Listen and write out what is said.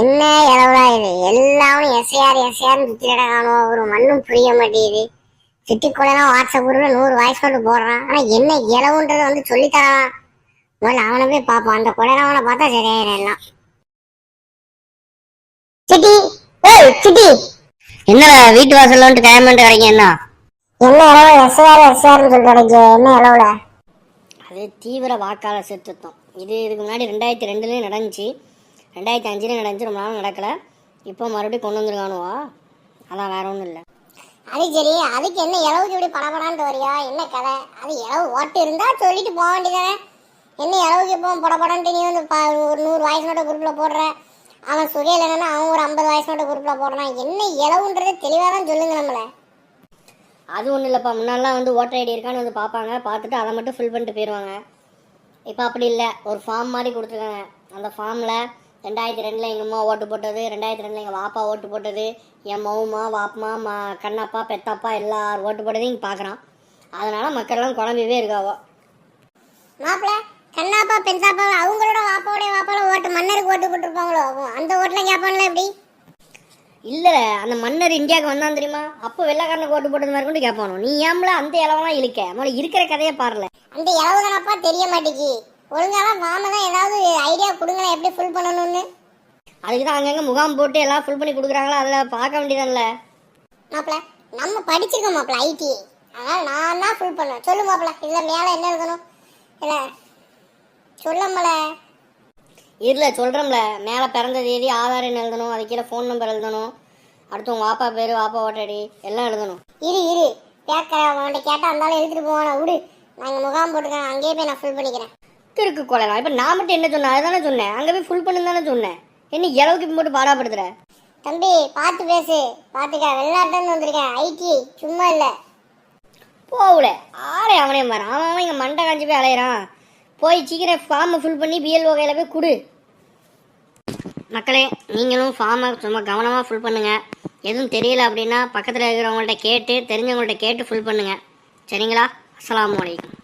என்ன இளவுடா இது? எல்லாரும் எஸ்ஐஆர் எஸ்ஐஆர் சுத்திட காணும் ஒரு மண்ணும் புரிய மாட்டேங்குது. சிட்டிக்குள்ளலாம் வாட்ஸ்அப் குரூப்ல நூறு வாய்ஸ் நோட்டு போடுறான். ஆனா என்ன இளவுன்றதை வந்து சொல்லித்தரான் முதல்ல அவனை போய் பார்ப்போம். அந்த கொலைரவனை பார்த்தா சரியாயிரும் எல்லாம். சிட்டி! ஏய் சிட்டி! என்னடா வீட்டு வாசல்ல வந்துட்டு கயமெண்ட் கிடைக்கும் என்ன என்ன இளவு எஸ்ஐஆர் எஸ்ஐஆர்னு சொல்லிட்டு கிடைக்கு என்ன இளவுல அது தீவிர வாக்காளர் சீர்திருத்தம் இது இதுக்கு முன்னாடி ரெண்டாயிரத்தி ரெண்டுலேயும் நடந்துச்சு. ரெண்டாயிரத்தி அஞ்சுலேயும் நடந்துச்சு ரொம்ப நாள் நடக்கல. இப்போ மறுபடியும் கொண்டு வந்துருக்கானுவா? அதான் வேற ஒன்றும் இல்லை. அது சரி அதுக்கு என்ன இளவுக்கு இப்படி படபடான்ட்டு வரியா என்ன கதை? அது இளவு ஓட்டு இருந்தா சொல்லிட்டு போக வேண்டியதானே? என்ன இளவுக்கு இப்போ படபடன்ட்டு நீ வந்து ஒரு நூறு வாய்ஸ் நோட்டை குரூப்பில் போடுற? அவன் சுகையில் என்னன்னா அவன் ஒரு ஐம்பது வாய்ஸ் நோட்டை குரூப்பில் போடுறான். என்ன இளவுன்றது தெளிவாக தான் சொல்லுங்க நம்மள. அது ஒன்றும் இல்லைப்பா. முன்னாடிலாம் வந்து ஓட்டர் ஐடி இருக்கான்னு வந்து பார்ப்பாங்க. பார்த்துட்டு அதை மட்டும் ஃபில் பண்ணிட்டு போயிடுவாங்க இப்போ அப்படி இல்லை. ஒரு ஃபார்ம் மாதிரி கொடுத்துருக்காங்க. அந்த ஃபார்மில் ரெண்டாயிரத்தி ரெண்டில் எங்கள் அம்மா ஓட்டு போட்டது ரெண்டாயிரத்தி ரெண்டில் எங்கள் வாப்பா ஓட்டு போட்டது என் மவுமா வாப்பமா மா கண்ணப்பா பெத்தப்பா எல்லாரும் ஓட்டு போட்டதையும் இங்கே பார்க்குறான் அதனால் மக்கள்லாம் குழம்பிவே இருக்காவோ. மாப்பிள்ள கண்ணாப்பா பென்சாப்பா அவங்களோட வாப்பாவோடைய வாப்பாவில் ஓட்டு மன்னருக்கு ஓட்டு போட்டுருப்பாங்களோ? அந்த ஓட்டில் கேட்பான்ல எப்படி? இல்லை அந்த மன்னர் இந்தியாவுக்கு வந்தான் தெரியுமா? அப்போ வெள்ளைக்காரனுக்கு ஓட்டு போட்டது மாதிரி கொண்டு கேட்பானோ நீ ஏம்ல அந்த இளவெல்லாம் இழுக்க. முதல்ல இருக்கிற கதையை பாருல. அந்த இளவு தானப்பா தெரிய மாட்டேங்கி. ஒழுங்காலாம் வாம தான் ஏதாவது ஐடியா கொடுங்களேன் எப்படி ஃபுல் பண்ணணும்னு. அதுக்கு தான் அங்கங்கே முகாம் போட்டு எல்லாம் ஃபுல் பண்ணி கொடுக்குறாங்களா? அதில் பார்க்க வேண்டியதான்ல மாப்பிள நம்ம படிச்சிருக்கோம் மாப்பிள ஐடி அதனால நான் தான் ஃபுல் பண்ணேன் சொல்லு மாப்பிள இதுல மேல என்ன எழுதணும் இல்ல சொல்லம்மல இல்லை சொல்கிறோம்ல மேலே பிறந்த தேதி ஆதார் எண் எழுதணும் அது கீழே ஃபோன் நம்பர் எழுதணும். அடுத்து உங்கள் வாப்பா பேர் வாப்பா ஓட்டடி எல்லாம் எழுதணும். இரு இரு. கேட்கற அவன்கிட்ட கேட்டா இருந்தாலும் எழுதிட்டு போவானா? விடு. நாங்க முகாம் போட்டுருக்கேன் அங்கேயே போய் நான் ஃபுல் பண்ணிக்கிறேன். திருக்கு கொலைலாம் இப்போ நான் மட்டும் என்ன சொன்னேன்? அதுதானே சொன்னேன். அங்கே போய் ஃபுல் பண்ணு தானே சொன்னேன். என்ன இளவுக்கு போட்டு பாடாப்படுத்துற தம்பி பார்த்து பேசு. பார்த்துக்க வெளிநாட்டுல வந்திருக்கேன். ஐடி சும்மா இல்ல. போகல ஆளே அவனையும் பாரு. அவன் அவன் இங்கே மண்டை காஞ்சி போய் அலையிறான். போய் சீக்கிரம் ஃபார்மை ஃபில் பண்ணி பிஎல்ஓ கையில் போய் கொடு. மக்களே நீங்களும் ஃபார்மை சும்மா கவனமாக ஃபுல் பண்ணுங்கள் எதுவும் தெரியல அப்படின்னா பக்கத்தில் இருக்கிறவங்கள்ட்ட கேட்டு தெரிஞ்சவங்கள்ட்ட கேட்டு ஃபுல் பண்ணுங்கள் சரிங்களா? அஸ்லாம் வலைக்கம்